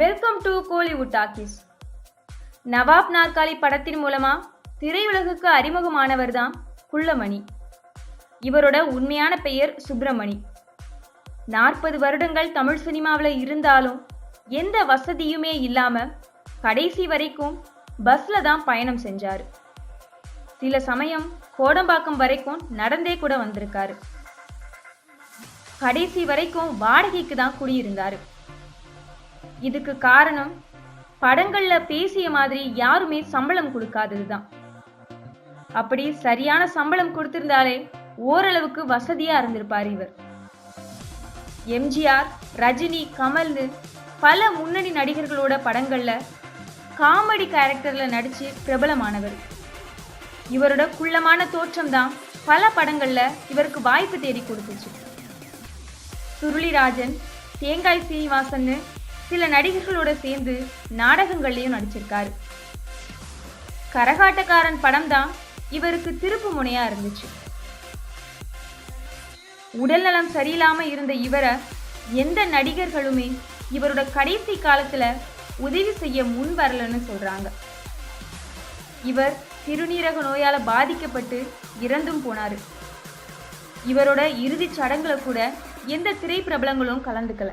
Welcome to Kollywood Talkies Nawab Naarkaali படத்தின் மூலமா திரையுலகுக்கு அறிமுகமானவர் தான் குள்ளமணி. இவரோட உண்மையான பெயர் சுப்பிரமணி. நாற்பது வருடங்கள் தமிழ் சினிமாவில் இருந்தாலும் எந்த வசதியுமே இல்லாம கடைசி வரைக்கும் பஸ்ல தான் பயணம் செஞ்சார். சில சமயம் கோடம்பாக்கம் வரைக்கும் நடந்தே கூட வந்திருக்காரு. கடைசி வரைக்கும் வாடகைக்கு தான் குடியிருந்தாரு. இதுக்கு காரணம் படங்கள்ல பேசிய மாதிரி யாருமே சம்பளம் கொடுக்காதது தான் அப்படி சரியான சம்பளம் கொடுத்திருந்தாலே ஓரளவுக்கு வசதியா இருந்திருப்பார் இவர். எம்ஜிஆர் ரஜினி கமல்னு பல முன்னணி நடிகர்களோட படங்கள்ல காமெடி கேரக்டர்ல நடிச்சு பிரபலமானவர். இவரோட குள்ளமான தோற்றம் தான் பல படங்கள்ல இவருக்கு வாய்ப்பு தேடி கொடுத்துச்சு. சுருளிராஜன் தேங்காய் சீனிவாசன்னு சில நடிகர்களோட சேர்ந்து நாடகங்கள்லையும் நடிச்சிருக்காரு. கரகாட்டக்காரன் படம் தான் இவருக்கு திருப்பு முனையா இருந்துச்சு. உடல்நலம் சரியில்லாம இருந்த இவரை எந்த நடிகர்களுமே இவரோட கடைசி காலத்துல உதவி செய்ய முன் வரலன்னு சொல்றாங்க. இவர் சிறுநீரக நோயால பாதிக்கப்பட்டு இறந்தும் போனாரு. இவரோட இறுதிச் சடங்குல கூட எந்த திரை பிரபலங்களும் கலந்துக்கல.